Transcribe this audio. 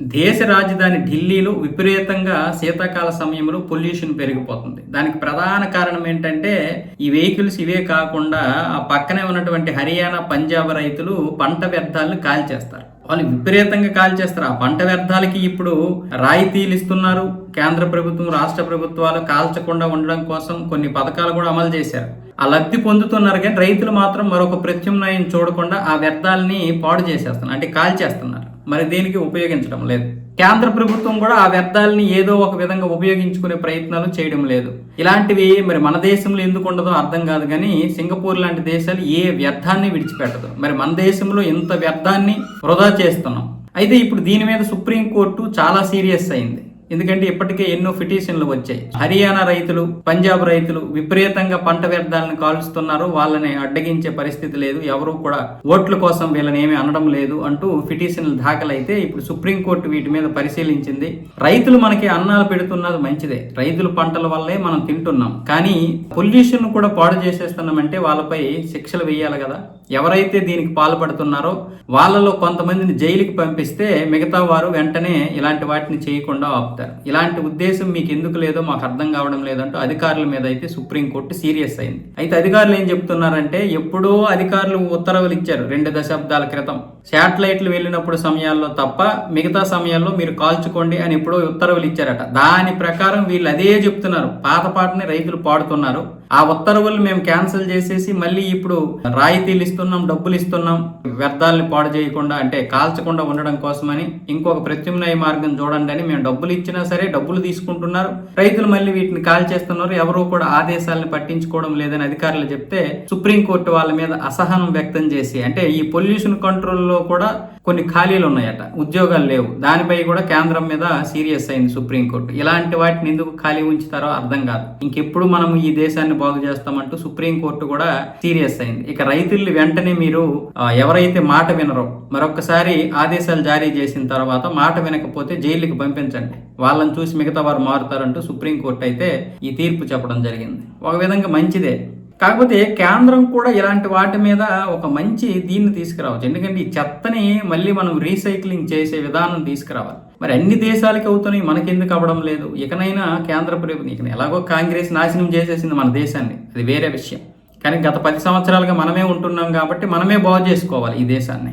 దేశ రాజధాని ఢిల్లీలో విపరీతంగా శీతాకాల సమయంలో పొల్యూషన్ పెరిగిపోతుంది. దానికి ప్రధాన కారణం ఏంటంటే ఈ వెహికల్స్ ఇవే కాకుండా ఆ పక్కనే ఉన్నటువంటి హర్యానా పంజాబ్ రైతులు పంట వ్యర్థాలను కాల్చేస్తారు. వాళ్ళు విపరీతంగా కాల్చేస్తారు. ఆ పంట వ్యర్థాలకి ఇప్పుడు రాయితీలు ఇస్తున్నారు. కేంద్ర ప్రభుత్వం రాష్ట్ర ప్రభుత్వాలు కాల్చకుండా ఉండడం కోసం కొన్ని పథకాలు కూడా అమలు చేశారు. ఆ లబ్ధి పొందుతున్నారు కానీ రైతులు మాత్రం మరొక ప్రత్యామ్నాయం చూడకుండా ఆ వ్యర్థాలని పాడు చేసేస్తున్నారు. అంటే కాల్చేస్తున్నారు. మరి దేనికి ఉపయోగించడం లేదు. కేంద్ర ప్రభుత్వం కూడా ఆ వ్యర్థాలని ఏదో ఒక విధంగా ఉపయోగించుకునే ప్రయత్నాలు చేయడం లేదు. ఇలాంటివి మరి మన దేశంలో ఎందుకు ఉండదో అర్థం కాదు కానీ సింగపూర్ లాంటి దేశాలు ఏ వ్యర్థాన్ని విడిచిపెట్టదు. మరి మన దేశంలో ఇంత వ్యర్థాన్ని వృధా చేస్తున్నాం. అయితే ఇప్పుడు దీని మీద సుప్రీంకోర్టు చాలా సీరియస్ అయింది. ఎందుకంటే ఇప్పటికే ఎన్నో పిటిషన్లు వచ్చాయి. హర్యానా రైతులు పంజాబ్ రైతులు విపరీతంగా పంట వ్యర్థాలను కాలుస్తున్నారు వాళ్ళని అడ్డగించే పరిస్థితి లేదు. ఎవరు కూడా ఓట్ల కోసం వీళ్ళని ఏమీ అనడం లేదు అంటూ పిటిషన్లు దాఖలైతే ఇప్పుడు సుప్రీంకోర్టు వీటి మీద పరిశీలించింది. రైతులు మనకి అన్నాలు పెడుతున్నది మంచిదే. రైతుల పంటల వల్లే మనం తింటున్నాం. కానీ పొల్యూషన్ కూడా పాడు చేసేస్తున్నామంటే వాళ్ళపై శిక్షలు వేయాలి కదా. ఎవరైతే దీనికి పాల్పడుతున్నారో వాళ్ళలో కొంతమందిని జైలుకి పంపిస్తే మిగతా వారు వెంటనే ఇలాంటి వాటిని చేయకుండా ఆపుతారు. ఇలాంటి ఉద్దేశం మీకు ఎందుకు లేదో మాకు అర్థం కావడం లేదంటూ అధికారుల మీద అయితే సుప్రీంకోర్టు సీరియస్ అయింది. అయితే అధికారులు ఏం చెప్తున్నారంటే ఎప్పుడో అధికారులు ఉత్తర్వులు ఇచ్చారు రెండు దశాబ్దాల క్రితం. శాటిలైట్లు వెళ్ళినప్పుడు సమయాల్లో తప్ప మిగతా సమయాల్లో మీరు కాల్చుకోండి అని ఎప్పుడో ఉత్తర్వులు ఇచ్చారట. దాని ప్రకారం వీళ్ళు అదే చెప్తున్నారు. పాత పాటని రైతులు పాడుతున్నారు. ఆ ఉత్తర్వులు మేము క్యాన్సిల్ చేసేసి మళ్ళీ ఇప్పుడు రాయితీలు ఇస్తున్నాం డబ్బులు ఇస్తున్నాం వ్యర్థాలను పాడు చేయకుండా అంటే కాల్చకుండా ఉండడం కోసమని ఇంకొక ప్రత్యామ్నాయ మార్గం చూడండి అని మేము డబ్బులు ఇచ్చినా సరే డబ్బులు తీసుకుంటున్నారు. రైతులు మళ్ళీ వీటిని కాల్చేస్తున్నారు. ఎవరూ కూడా ఆదేశాలను పట్టించుకోవడం లేదని అధికారులు చెప్తే సుప్రీంకోర్టు వాళ్ళ మీద అసహనం వ్యక్తం చేసి అంటే ఈ పొల్యూషన్ కంట్రోల్లో కూడా కొన్ని ఖాళీలు ఉన్నాయట. ఉద్యోగాలు లేవు. దానిపై కూడా కేంద్రం మీద సీరియస్ అయింది సుప్రీంకోర్టు. ఇలాంటి వాటిని ఎందుకు ఖాళీ ఉంచుతారో అర్థం కాదు. ఇంకెప్పుడు మనం ఈ దేశాన్ని బాగు చేస్తామంటూ సుప్రీంకోర్టు కూడా సీరియస్ అయింది. ఇక రైతుల్ని వెంటనే మీరు ఎవరైతే మాట వినరో మరొకసారి ఆదేశాలు జారీ చేసిన తర్వాత మాట వినకపోతే జైలుకి పంపించండి. వాళ్ళని చూసి మిగతా వారు మారుతారంటూ సుప్రీంకోర్టు అయితే ఈ తీర్పు చెప్పడం జరిగింది. ఒక విధంగా మంచిదే. కాకపోతే కేంద్రం కూడా ఇలాంటి వాటి మీద ఒక మంచి దీన్ని తీసుకురావచ్చు. ఎందుకంటే ఈ చెత్తని మళ్ళీ మనం రీసైక్లింగ్ చేసే విధానం తీసుకురావాలి. మరి అన్ని దేశాలకి అవుతున్నాయి మనకెందుకు అవ్వడం లేదు? ఇకనైనా కేంద్ర ప్రభుత్వం ఇక ఎలాగో కాంగ్రెస్ నాశనం చేసేసింది మన దేశాన్ని. అది వేరే విషయం. కానీ గత పది సంవత్సరాలుగా మనమే ఉంటున్నాం కాబట్టి మనమే బాగు చేసుకోవాలి ఈ దేశాన్ని.